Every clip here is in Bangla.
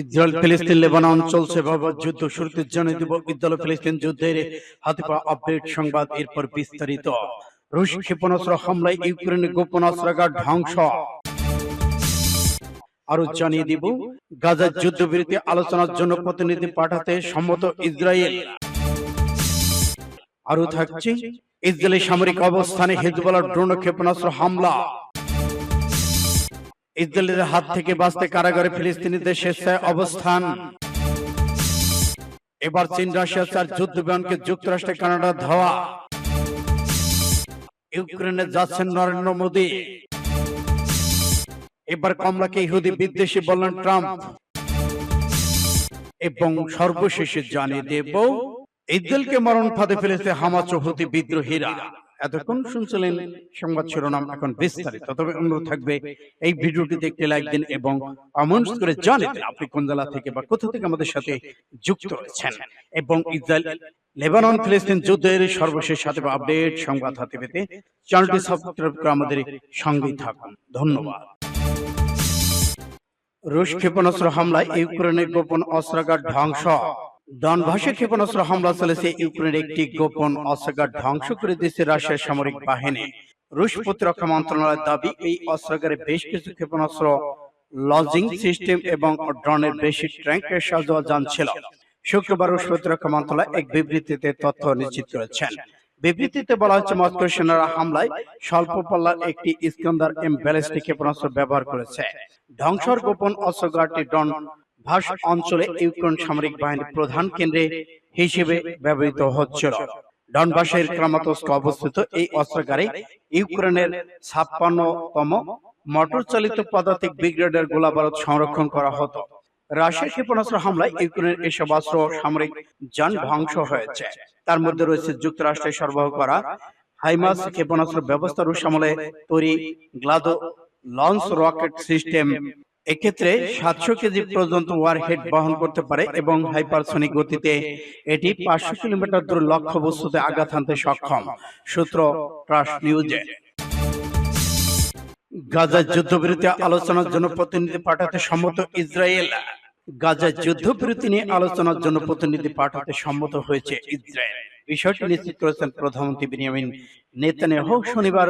ইসরায়েল ফিলিস্তিন লেবানন চলছে বাবা যুদ্ধ। শুরুতে জানিয়ে দিব ইসরায়েল ফিলিস্তিন যুদ্ধের হাতে পাওয়া আপডেট সংবাদ এরপর বিস্তারিত। রুশ ক্ষেপণাস্ত্র হামলায় ইউক্রেনের গোপন অস্ত্রাগার ধ্বংস। আরও জানিয়ে দিব গাজার যুদ্ধবিরতি আলোচনার জন্য প্রতিনিধি পাঠাতে সম্মত ইসরায়েল। আরও থাকছে ইসরায়েলি সামরিক অবস্থানে হেজবলার ড্রোন ক্ষেপণাস্ত্র হামলা। ইসরায়েলের হাত থেকে বাঁচতে কারাগারে ফিলিস্তিনিদের স্বেচ্ছায় অবস্থান। এবার চীন রাশিয়া চার যুদ্ধ বিমানকে যুক্তরাষ্ট্রে কানাডা ধাওয়া। ইউক্রেনে যাচ্ছেন নরেন্দ্র মোদী। এবার কমলাকে ইহুদি বিদ্বেষী বললেন ট্রাম্প। এবং সর্বশেষে জানিয়ে দেব ইসরায়েলকে মরণ ফাঁদে ফেলেছে হুতি বিদ্রোহীরা। এতক্ষণ শুনছিলেন সংবাদ শিরোনাম এখন বিস্তারিত। তবে অনুরোধ থাকবে এই ভিডিওটিতে একটি লাইক দিন এবং কমেন্টস করে জানিয়ে দিন আপনি কোন জেলা থেকে বা কোথা থেকে আমাদের সাথে যুক্ত রয়েছেন এবং ইসরায়েল লেবানন ফিলিস্তিন যুদ্ধের সর্বশেষ সাথে আপডেট সংবাদ হাতে পেতে চ্যানেলটি সাবস্ক্রাইব করে আমাদের সঙ্গেই থাকুন। ধন্যবাদ। রুশ ক্ষেপণাস্ত্র হামলায় ইউক্রেনের গোপন অস্ত্রাগার ধ্বংস। ডনভাসে ক্ষেপণাস্ত্র হামলা চলেছে ইউক্রেনের একটি গোপন অস্ত্রাগার ধ্বংস করে দিয়েছে রাশিয়ার সামরিক বাহিনী। রুশ প্রতিরক্ষা মন্ত্রণালয়ের দাবি, এই অস্ত্রাগারে বেশ কিছু ক্ষেপণাস্ত্র, লজিং সিস্টেম এবং ড্রোনের বেশি ট্যাঙ্কের সাজোয়া যান ছিল। শুক্রবার রুশ প্রতিরক্ষা মন্ত্রণালয় এক বিবৃতিতে তথ্য নিশ্চিত করেছেন। বিবৃতিতে বলা হচ্ছে মস্কো সেনারা হামলায় স্বল্প পাল্লার একটি ইস্কন্দার এম ব্যালিস্টিক ক্ষেপণাস্ত্র ব্যবহার করেছে। ধ্বংসর গোপন অস্ত্রগারটি ডন ভাস অঞ্চলে ইউক্রেন সামরিক বাহিনীর প্রধান কেন্দ্রে হিসেবে ব্যবহৃত হচ্ছিল। ডনবাসের ক্রামাতস্ক অবস্থিত এই অস্ত্রাগারে ইউক্রেনের ছাপ্পান্নতম মোটর চালিত পদাতিক ব্রিগেডের গোলাবারুদ সংরক্ষণ করা হতো। রাশিয়ার ক্ষেপণাস্ত্র হামলায় ইউক্রেনের এসব অস্ত্র সামরিক যান ধ্বংস হয়েছে। তার মধ্যে রয়েছে যুক্তরাষ্ট্রে সরবরাহ করা হাইমাস ক্ষেপণাস্ত্র ব্যবস্থা রুশ আমলে তৈরি গ্লাদো লঞ্চ রকেট সিস্টেম এক্ষেত্রে সাতশো কেজি পর্যন্ত ওয়ারহেড বহন করতে পারে এবং হাইপারসনিক গতিতে এটি পাঁচশো কিলোমিটার দূর লক্ষ্য বস্তুতে আঘাত হানতে সক্ষম। সূত্র ট্রাস্ট নিউজে গাজার যুদ্ধবিরতি আলোচনার জন্য প্রতিনিধি পাঠাতে সম্মত ইসরায়েল। গাজার যুদ্ধবিরতি নিয়ে আলোচনার জন্য প্রতিনিধি পাঠাতে সম্মত হয়েছে ইসরায়েল। বিষয়টি নিশ্চিত করেছেন প্রধানমন্ত্রী বেনিয়ামিন নেতানিয়াহু শনিবার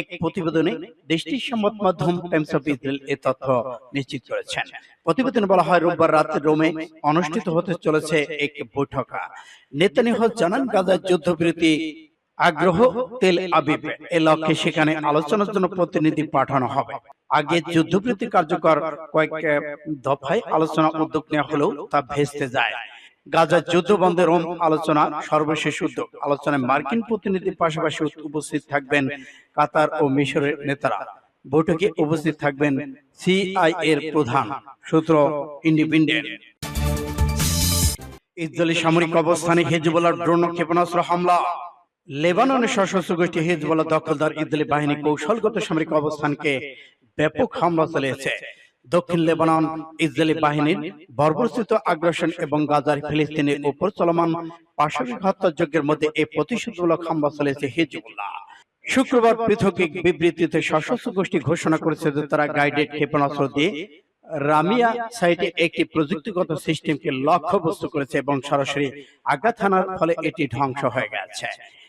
এক প্রতিবেদনে দেশটির সংবাদ মাধ্যম টাইমস অফ ইসরায়েল এ তথ্য নিশ্চিত করেছেন। প্রতিবেদনে বলা হয় রোববার রাতে রোমে অনুষ্ঠিত হতে চলেছে এক বৈঠক। নেতানিয়াহু জানান গাজার যুদ্ধবিরতি আগ্রহ তেল আবিব। এ লক্ষ্যে সেখানে আলোচনার জন্য প্রতিনিধি পাঠানো হবে। আগে যুদ্ধবৃত্তি কার্যকর কয়েক দফায় আলোচনা উদ্যোগ নেওয়া হলেও তা ভেস্তে যায়। গাজার যুদ্ধ বন্ধের আলোচনা সর্বশেষ উদ্যোগ। আলোচনায় মার্কিন প্রতিনিধির পাশাপাশি উপস্থিত থাকবেন কাতার ও মিশরের নেতারা। বৈঠকে উপস্থিত থাকবেন সিআই এর প্রধান সূত্র ইন্ডিপেন্ডেন্ট। ইসরায়েলি সামরিক অবস্থানে হেজবলার ড্রোন ক্ষেপণাস্ত্র হামলা। লেবাননের সশস্ত্র গোষ্ঠী হিজবুল্লাহ দখলদার ইসরায়েলি বাহিনী কৌশলগত সামরিক অবস্থানকে ব্যাপক হামলা চালিয়েছে। দক্ষিণ লেবানন, ইসরায়েলি বাহিনীর বর্বরচিত আগ্রাসন এবং গাজার ফিলিস্তিনের উপর চলমান পাশবিক হত্যাযজ্ঞের মধ্যে এই প্রতিশোধমূলক হামলা চালিয়েছে হিজবুল্লাহ। শুক্রবার পৃথক এক বিবৃতিতে সশস্ত্র গোষ্ঠী ঘোষণা করেছে যে তারা গাইডেড ক্ষেপণাস্ত্র দিয়ে রামিয়া সাইটে একটি প্রযুক্তিগত সিস্টেমকে লক্ষ্যবস্তু করেছে এবং সরাসরি আঘাত হানার ফলে এটি ধ্বংস হয়ে গেছে।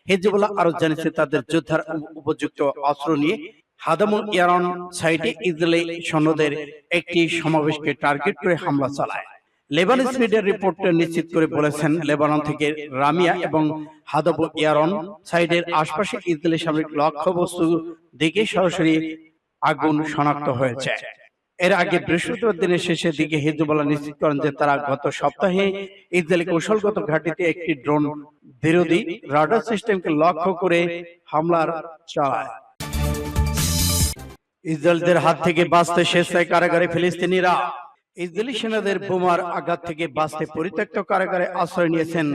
হিজবুল্লাহ আরও জানিয়েছে, তাদের যোদ্ধার উপযুক্ত অস্ত্র নিয়ে হাদামুল ইয়ারন সাইটে ইসরায়েলি সৈন্যদের একটি সমাবেশকে টার্গেট করে হামলা চালায়। লেবানিস মিডিয়ার রিপোর্ট নিশ্চিত করে বলেছেন লেবানন থেকে রামিয়া এবং হাদাবু ইয়ারন সাইডের আশপাশে ইসরায়েলি সামরিক লক্ষ্যবস্তু দিকে সরাসরি আগুন শনাক্ত হয়েছে। এর আগে বৃহস্পতিবার দিনের শেষের দিকে হিজবুল্লাহ নিশ্চিত করেন যে তারা গত সপ্তাহে ইসরায়েলি কৌশলগত ঘাটিতে একটি ড্রোন বিরোধী রাডার সিস্টেমকে লক্ষ্য করে হামলার চালায় ইসরায়েলদের হাত থেকে বাঁচতে স্বেচ্ছায় কারাগারে ফিলিস্তিনিরা ইসরায়েলি সেনাদের বোমার আঘাত থেকে বাঁচতে পরিত্যক্ত কারাগারে আশ্রয় নিয়েছেন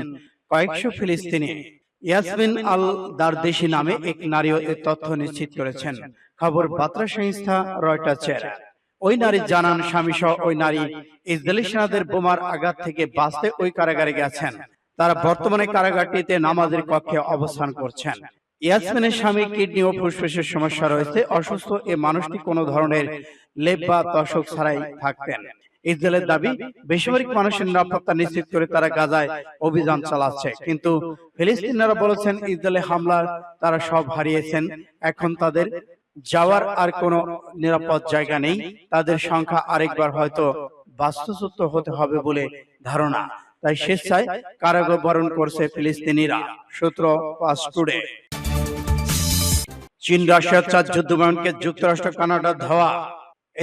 কয়েকশো ফিলিস্তিনি। ইয়াসমিন আল দারদেশি নামে এক নারীও এ তথ্য নিশ্চিত করেছেন। খবর বার্তা সংস্থা রয়টার্সের। ওই নারী জানান স্বামী সহ ওই নারী ইসরায়েলি সেনাদের বোমার আঘাত থেকে বাঁচতে ওই কারাগারে গেছেন। তারা বর্তমানে কারাগারটিতে নামাজের কক্ষে অবস্থান করছেন। ইয়াসমিনের স্বামী কিডনি ও ফুসফুসের সমস্যা রয়েছে। অসুস্থ এ মানুষটি কোনো ধরনের লেপ বা দশক ছাড়াই থাকতেন। ইসরায়েলের দাবি বেসামরিক মানুষের নিরাপত্তা নিশ্চিত করে তারা গাজায় অভিযান চালাচ্ছে। কিন্তু ফিলিস্তিনিরা বলেছেন ইসরায়েলে হামলার তারা সব হারিয়েছেন। এখন তাদের যাওয়ার আর কোনো নিরাপদ জায়গা নেই। তাদের সংখ্যা আরেকবার হয়তো বাস্তুচ্যুত হতে হবে বলে ধারণা। তাই স্বেচ্ছায় কারাগার বরণ করছে ফিলিস্তিনিরা। সূত্র পাস টুডে চীন রাশিয়ার চার যুদ্ধবিমানকে যুক্তরাষ্ট্র কানাডা ধাওয়া।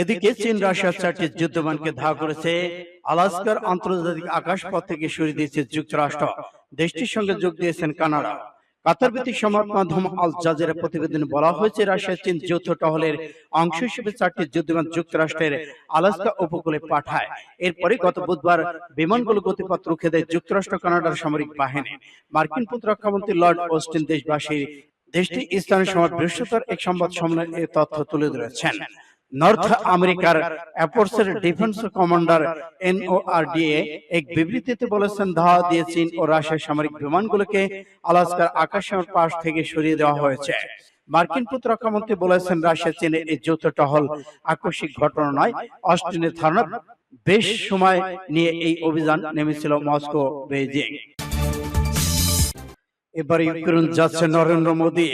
এদিকে চীন রাশিয়ার চারটি যুদ্ধবিমানকে ধাওয়া করেছে আলাস্কার আন্তর্জাতিক আকাশপথ থেকে সরিয়ে দিয়েছে যুক্তরাষ্ট্র। দেশটির সঙ্গে যোগ দিয়েছেন কানাডা। কাতার ভিত্তিক সংবাদ মাধ্যম আল জাজিরা প্রতিবেদনে বলা হয়েছে রাশিয়া চীন যৌথ টহলের অংশ হিসেবে চারটি যুদ্ধবিমান যুক্তরাষ্ট্রের আলাস্কা উপকূলে পাঠায়। এরপরে গত বুধবার বিমানগুলো গতিপথ রুখে দেয় যুক্তরাষ্ট্র কানাডার সামরিক বাহিনী মার্কিন প্রতিরক্ষামন্ত্রী লর্ড অস্টিন দেশবাসীর দেশটি ইসলামের সময় বৃহস্পতিবার এক সংবাদ সম্মেলনে এই তথ্য তুলে ধরেছেন। নর্থ আমেরিকার অ্যাপোর্সের ডিফেন্স কমান্ডার এনওআরডিএ এক বিবৃতিতে বলেছেন ধাওয়া দিয়ে চীন ও রাশিয়ার সামরিক বিমানগুলোকে আলাস্কার আকাশের পাশ থেকে সরিয়ে দেওয়া হয়েছে। মার্কিন প্রতিরক্ষামন্ত্রী বলেছেন রাশিয়া চীনের এই যৌথ টহল আকস্মিক ঘটনা নয় অস্টিনের ধারণা বেশ সময় নিয়ে এই অভিযান নেমেছিল মস্কো বেইজিং। এবার ইউক্রেন যাচ্ছে নরেন্দ্র মোদী।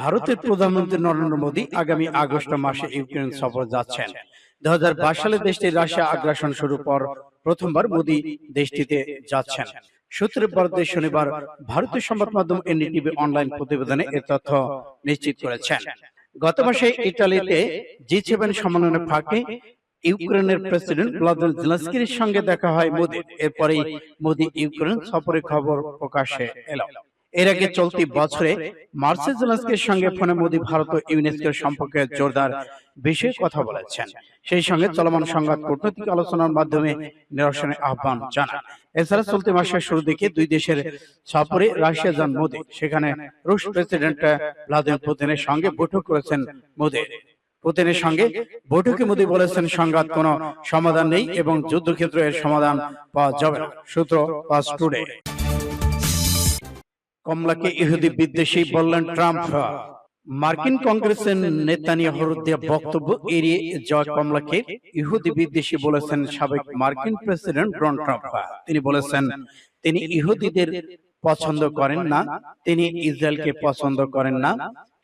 ভারতের প্রধানমন্ত্রী নরেন্দ্র মোদী আগামী আগস্ট মাসে ইউক্রেন সফর যাচ্ছেন। দু সালে দেশটি রাশিয়া আগ্রাসন শুরুর পর প্রথমবার মোদী দেশটিতে যাচ্ছেন। বরাদ্দে শনিবার ভারতীয় সংবাদ মাধ্যম এনডিটিভি অনলাইন প্রতিবেদনে এ তথ্য নিশ্চিত করেছেন। গত মাসে জি সেভেন সম্মেলনের ফাঁকে ইউক্রেনের প্রেসিডেন্ট ভ্লাদিমির জেলেনস্কির সঙ্গে দেখা হয় মোদী এরপরেই মোদী ইউক্রেন সফরের খবর প্রকাশে এলো। এর আগে চলতি বছরে মার্সেল জেলেনস্কির সঙ্গে ফোনে মোদি ভারত ও ইউনেস্কোর সম্পর্কে জোরদার বিষয়ে কথা বলেছেন। সেই সঙ্গে চলমান সংঘাত কূটনৈতিক আলোচনার মাধ্যমে নিরসনের আহ্বান জানান। এছাড়া চলতি মাসের শুরু দিকে দুই দেশের সফরে রাশিয়া যান মোদী সেখানে রুশ প্রেসিডেন্ট ভ্লাদিমির পুতিনের সঙ্গে বৈঠক করেছেন মোদি। পুতিনের সঙ্গে বৈঠকে মোদী বলেছেন সংঘাত কোনো সমাধান নেই এবং যুদ্ধক্ষেত্রে এর সমাধান পাওয়া যাবে না। সূত্র পাস টুডে কমলাকে ইহুদি বিদ্বেষী বললেন, ট্রাম্প, মার্কিন কংগ্রেসের নেতানিয়াহুর দেওয়া বক্তব্য এড়িয়ে জয় কমলাকে ইহুদি বিদ্বেষী বলেছেন সাবেক মার্কিন প্রেসিডেন্ট ডোনাল্ড ট্রাম্প। তিনি বলেছেন, তিনি ইহুদিদের পছন্দ করেন না, তিনি ইসরায়েলকে পছন্দ করেন না,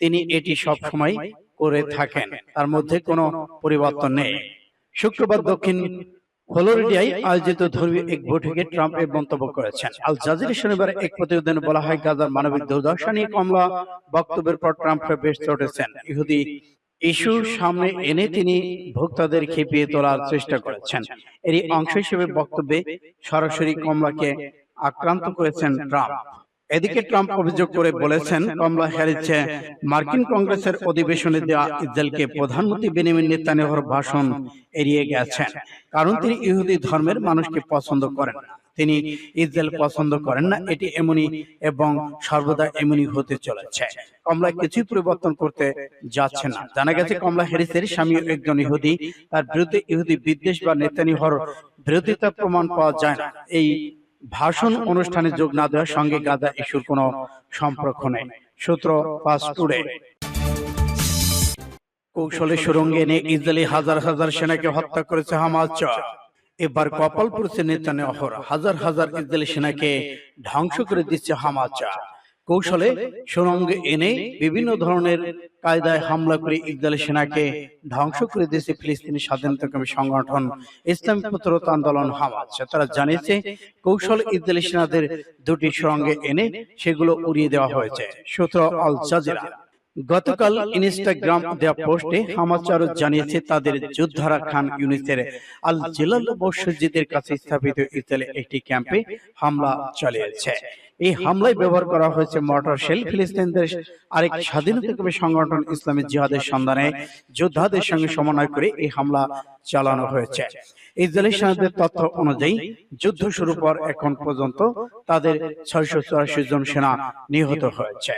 তিনি এটি সব সময় করে থাকেন, তার মধ্যে কোনো পরিবর্তন নেই। শুক্রবার দক্ষিণ ফ্লোরিডায় আয়োজিত ধর্মীয় এক বৈঠকে ট্রাম্প এই মন্তব্য করেছেন। আল জাজির শনিবার এক প্রতিবেদনে বলা হয় গাজার মানবিক দুর্দশা নিয়ে কমলা বক্তব্যের পর ট্রাম্প বেশ চটেছেন। ইহুদি ইস্যু সামনে এনে তিনি ভোক্তাদের খেপিয়ে তোলার চেষ্টা করেছেন। এরই অংশ হিসেবে বক্তব্যে সরাসরি কমলাকে আক্রান্ত করেছেন ট্রাম্প। এদিকে ট্রাম্প অভিযোগ করে বলেছেন কমলা হ্যারিস মার্কিন কংগ্রেসের অধিবেশনে দেওয়া ইসরায়েলকে প্রধানমন্ত্রী বেনিমিন নেতানিয়াহুর ভাষণ এড়িয়ে গেছেন। কারণ তিনি ইহুদি ধর্মের মানুষকে পছন্দ করেন। না তিনি ইসরায়েল পছন্দ করেন না এটি এমনই এবং সর্বদা এমনই হতে চলেছে। কমলা কিছুই পরিবর্তন করতে যাচ্ছে না। জানা গেছে কমলা হ্যারিসের স্বামী একজন ইহুদি। তার বিরুদ্ধে ইহুদি বিদ্বেষ বা নেতানিহর বিরোধিতা প্রমাণ পাওয়া যায় না। এই ভাষণ অনুষ্ঠানে যোগ না দেওয়ার সঙ্গে গাদা ইস্যুর কোনো সম্পর্ক নেই। সূত্র পাস টুডে। কৌশলে সুরঙ্গে এনে ইসরায়েলি হাজার হাজার সেনাকে হত্যা করেছে হামাজ এবার কপাল পড়েছে অহর হাজার হাজার ইসরায়েলি সেনাকে ধ্বংস করে দিচ্ছে হামাজ কৌশলে সুরঙ্গে এনে বিভিন্ন ধরনের কায়দায় হামলা করে ইসরায়েলি সেনাকে ধ্বংস করে দিয়েছে ফিলিস্তিনি স্বাধীনতাকামী সংগঠন ইসলামী প্রতিরোধ আন্দোলন হামাজ তারা জানিয়েছে কৌশল ইসরায়েলি সেনাদের দুটি সুরঙ্গে এনে সেগুলো উড়িয়ে দেওয়া হয়েছে। সূত্র আল জাজিরা। গতকাল ইনস্টাগ্রাম দেওয়া পোস্টে হামাজ জানিয়েছে তাদের যোদ্ধারা খান ইউনিসের আল জিলাল মসজিদের কাছে স্থাপিত ইসরায়েলের একটি ক্যাম্পে হামলা চালিয়েছে। এই হামলায় ব্যবহার করা হয়েছে মর্টার শেল ফিলিস্তিনদের আরেক স্বাধীনতাকামী সংগঠন ইসলামী জিহাদের সন্ধানে যোদ্ধাদের সঙ্গে সমন্বয় করে এই হামলা চালানো হয়েছে। ইসরায়েলি সেনাদের তথ্য অনুযায়ী যুদ্ধ শুরু পর এখন পর্যন্ত তাদের ছয়শো চুরাশি জন সেনা নিহত হয়েছে